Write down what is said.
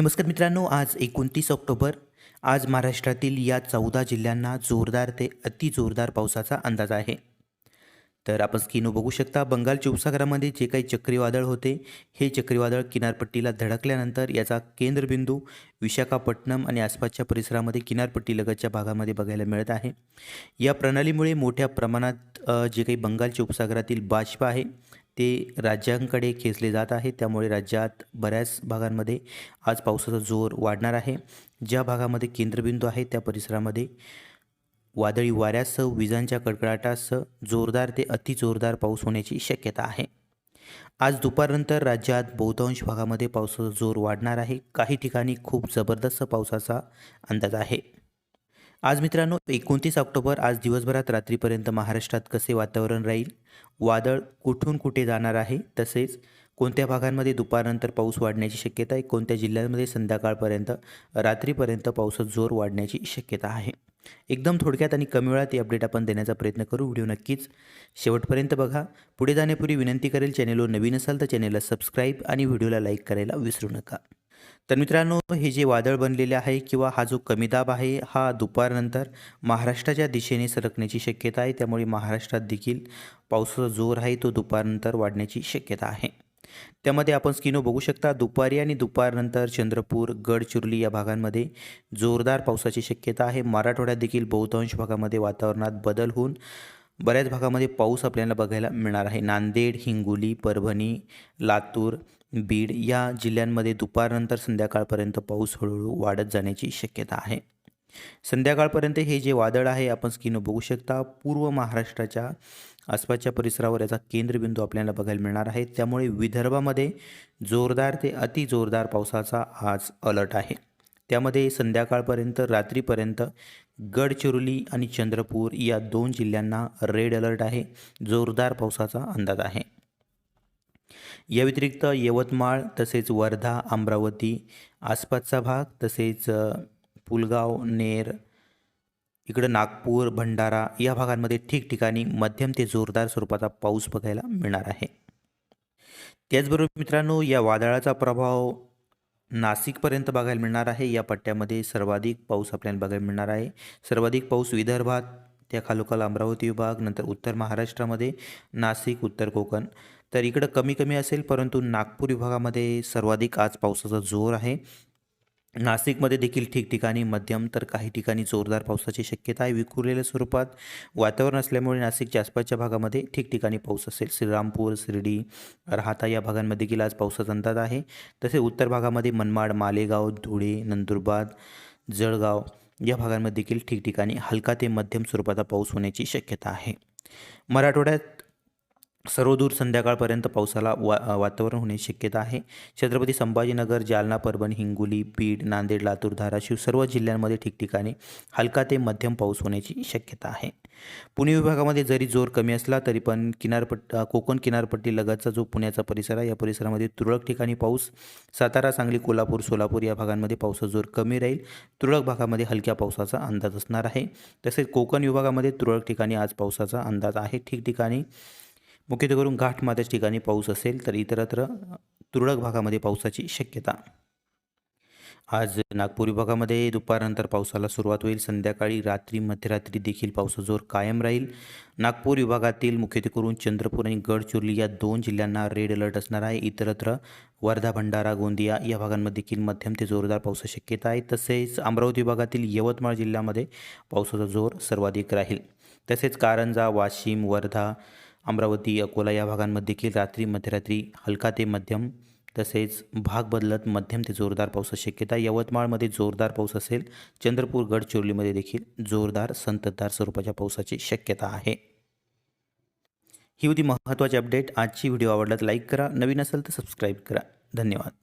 नमस्कार मित्रांनो आज एकोणतीस ऑक्टोबर. आज महाराष्ट्रातील या चौदा जिल्ह्यांना जोरदार ते अति जोरदार पावसाचा अंदाज आहे. तर आपण स्किनो बघू शकता बंगालच्या उपसागरामध्ये जे काही चक्रीवादळ होते हे चक्रीवादळ किनारपट्टीला धडकल्यानंतर याचा केंद्रबिंदू विशाखापट्टणम आणि आसपासच्या परिसरामध्ये किनारपट्टीलगतच्या भागामध्ये बघायला मिळत आहे. या प्रणालीमुळे मोठ्या प्रमाणात जे काही बंगालच्या उपसागरातील बाष्प आहे ते राज्यांकडे खेचले जात आहे. त्यामुळे राज्यात बऱ्याच भागांमध्ये आज पावसाचा जोर वाढणार आहे. ज्या भागामध्ये केंद्रबिंदू आहे त्या परिसरामध्ये वादळी वाऱ्यासह विजांच्या कडकडाटासह जोरदार ते अतिजोरदार पाऊस होण्याची शक्यता आहे. आज दुपारनंतर राज्यात बहुतांश भागामध्ये पावसाचा जोर वाढणार आहे. काही ठिकाणी खूप जबरदस्त पावसाचा अंदाज आहे. आज मित्रांनो एकोणतीस ऑक्टोबर आज दिवसभरात रात्रीपर्यंत महाराष्ट्रात कसे वातावरण राहील? वादळ कुठून कुठे जाणार आहे? तसेच कोणत्या भागांमध्ये दुपारनंतर पाऊस वाढण्याची शक्यता आहे? कोणत्या जिल्ह्यांमध्ये संध्याकाळपर्यंत रात्रीपर्यंत पावसात जोर वाढण्याची शक्यता आहे? एकदम थोडक्यात आणि कमी वेळात ही अपडेट आपण देण्याचा प्रयत्न करू. व्हिडिओ नक्कीच शेवटपर्यंत बघा. पुढे जाण्यापूर्वी विनंती करेल चॅनेलवर नवीन असाल तर चॅनेलला सबस्क्राईब आणि व्हिडिओला लाईक करायला विसरू नका. तर मित्रांनो हे जे वादळ बनलेले आहे किंवा हा जो कमी दाब आहे हा दुपारनंतर महाराष्ट्राच्या दिशेने सरकण्याची शक्यता आहे. त्यामुळे महाराष्ट्रात देखील पावसाचा जोर आहे तो दुपारनंतर वाढण्याची शक्यता आहे. त्यामध्ये आपण स्किनो बघू शकता दुपारी आणि दुपारनंतर चंद्रपूर गडचिरोली या भागांमध्ये जोरदार पावसाची शक्यता आहे. मराठवाड्यात देखील बहुतांश भागामध्ये वातावरणात बदल होऊन बऱ्याच भागामध्ये पाऊस आपल्याला बघायला मिळणार आहे. नांदेड हिंगोली परभणी लातूर बीड या जिल्ह्यांमध्ये दुपारनंतर संध्याकाळपर्यंत पाऊस हळूहळू वाढत जाण्याची शक्यता आहे. संध्याकाळपर्यंत हे जे वादळ आहे आपण स्क्रीनवर बघू शकता. पूर्व महाराष्ट्राच्या आसपासच्या परिसरावर याचा केंद्रबिंदू आपल्याला बघायला मिळणार आहे. त्यामुळे विदर्भामध्ये जोरदार ते अति जोरदार पावसाचा आज अलर्ट आहे. त्यामध्ये संध्याकाळपर्यंत रात्रीपर्यंत गडचिरोली आणि चंद्रपूर या दोन जिल्ह्यांना रेड अलर्ट आहे जोरदार पावसाचा अंदाज आहे. या व्यतिरिक्त यवतमाळ तसेच वर्धा अमरावती आसपासचा भाग तसेच पुलगाव नेर इकडं नागपूर भंडारा या भागांमध्ये ठिकठिकाणी मध्यम ते जोरदार स्वरूपाचा पाऊस बघायला मिळणार आहे. त्याचबरोबर मित्रांनो या वादळाचा प्रभाव नाशिकपर्यंत बघायला मिळणार आहे. या पट्ट्यामध्ये सर्वाधिक पाऊस आपल्याला बघायला मिळणार आहे. सर्वाधिक पाऊस विदर्भात त्या खालोखाल अमरावती विभाग नंतर उत्तर महाराष्ट्रामध्ये नाशिक उत्तर कोकण. तर इकडं कमी कमी असेल परंतु नागपूर विभागामध्ये सर्वाधिक आज पावसाचा जोर आहे. नाशिकमध्ये देखील ठिकठिकाणी मध्यम तर काही ठिकाणी जोरदार पावसाची शक्यता आहे. विखुरलेल्या स्वरूपात वातावरण असल्यामुळे नाशिकच्या आसपासच्या भागामध्ये ठिकठिकाणी पाऊस असेल. श्रीरामपूर शिर्डी राहता या भागांमध्ये देखील आज पावसाचा अंदाज आहे. तसे उत्तर भागामध्ये मनमाड मालेगाव धुळे नंदुरबार जळगाव या भागांमध्ये देखील ठिकठिकाणी हलका ते मध्यम स्वरूपाचा पाऊस होण्याची शक्यता आहे. मराठवाड्यात सर्वदूर संध्याकाळपर्यंत पावसाला वा वातावरण होण्याची शक्यता आहे. छत्रपती संभाजीनगर जालना परभणी हिंगोली बीड नांदेड लातूर धाराशिव सर्व जिल्ह्यांमध्ये ठिकठिकाणी हलका ते मध्यम पाऊस होण्याची शक्यता आहे. पुणे विभागामध्ये जरी जोर कमी असला तरी पण किनारपट्ट कोकण किनारपट्टी लगतचा जो पुण्याचा परिसर आहे या परिसरामध्ये तुरळक ठिकाणी पाऊस सातारा सांगली कोल्हापूर सोलापूर या भागांमध्ये पावसाचा जोर कमी राहील. तुरळक भागामध्ये हलक्या पावसाचा अंदाज असणार आहे. तसेच कोकण विभागामध्ये तुरळक ठिकाणी आज पावसाचा अंदाज आहे. ठिकठिकाणी मुख्यत्वे करून घाटमाथ्याच ठिकाणी पाऊस असेल तर इतरत्र तुरळक भागामध्ये पावसाची शक्यता. आज नागपूर विभागामध्ये दुपारनंतर पावसाला सुरुवात होईल. संध्याकाळी रात्री मध्यरात्री देखील पावसाचा जोर कायम राहील. नागपूर विभागातील मुख्यत्वे करून चंद्रपूर आणि गडचिरोली या दोन जिल्ह्यांना रेड अलर्ट असणार आहे. इतरत्र वर्धा भंडारा गोंदिया या भागांमध्ये देखील मध्यम ते जोरदार पावसाची शक्यता आहे. तसेच अमरावती विभागातील यवतमाळ जिल्ह्यामध्ये पावसाचा जोर सर्वाधिक राहील. तसेच कारंजा वाशिम वर्धा अमरावती अकोला या भागांमध्ये देखील रात्री मध्यरात्री हलका ते मध्यम तसेच भाग बदलत मध्यम ते जोरदार पावसाची शक्यता यवतमाळमध्ये जोरदार पाऊस असेल चंद्रपूर गडचिरोलीमध्ये देखील जोरदार संततधार स्वरूपाच्या पावसाची शक्यता आहे. ही होती महत्त्वाची अपडेट. आजची व्हिडिओ आवडला तर लाईक करा. नवीन असेल तर सबस्क्राईब करा. धन्यवाद.